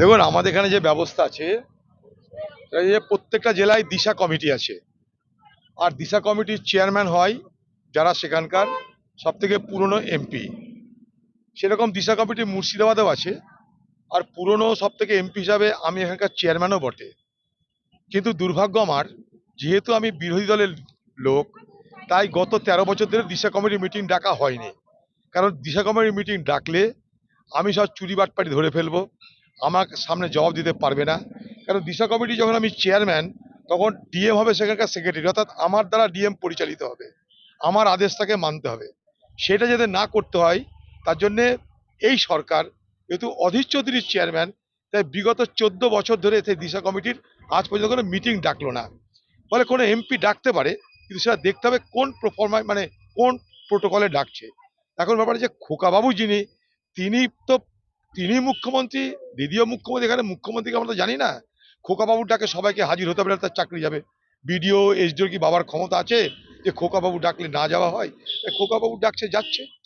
দেখুন, আমাদের এখানে যে ব্যবস্থা আছে যে প্রত্যেকটা জেলায় দিশা কমিটি আছে। আর দিশা কমিটির চেয়ারম্যান হয় যারা সেখানকার সব থেকে পুরনো এমপি। সেরকম দিশা কমিটি মুর্শিদাবাদেও আছে, আর পুরনো সব থেকে এমপি হিসাবে আমি এখানকার চেয়ারম্যানও বটে। কিন্তু দুর্ভাগ্য আমার, যেহেতু আমি বিরোধী দলের লোক, তাই গত তেরো বছর ধরে দিশা কমিটি মিটিং ডাকা হয়নি। কারণ দিশা কমিটি মিটিং ডাকলে আমি সব চুরি বাটপাটি ধরে ফেলব আমার সামনে জবাব দিতে পারবে না। কারণ দিশা কমিটি যখন আমি চেয়ারম্যান তখন ডিএম হবে সেখানকার সেক্রেটারি অর্থাৎ আমার দ্বারা ডিএম পরিচালিত হবে। আমার আদেশ তাকে মানতে হবে। সেটা যাতে না করতে হয়, তার জন্যে এই সরকার যেহেতু অধীর চৌধুরীর চেয়ারম্যান তাই বিগত চোদ্দ বছর ধরে সেই দিশা কমিটির আজ পর্যন্ত কোনো মিটিং ডাকলো না। ফলে কোনো এমপি ডাকতে পারে, কিন্তু সেটা দেখতে হবে কোন প্রফর্মা মানে কোন প্রোটোকলে ডাকছে। এখন ব্যাপারে যে খোকাবাবু যিনি, তিনি তো তিনি মুখ্যমন্ত্রী, দ্বিতীয় মুখ্যমন্ত্রী, এখানে মুখ্যমন্ত্রীকে আমরা তো জানি না। খোকাবাবু ডাকে সবাইকে হাজির হতে পারে তার চাকরি যাবে। বিডিও এসডিও কি বাবার ক্ষমতা আছে যে খোকাবাবু ডাকলে না যাওয়া হয়? খোকাবাবু ডাকছে, যাচ্ছে।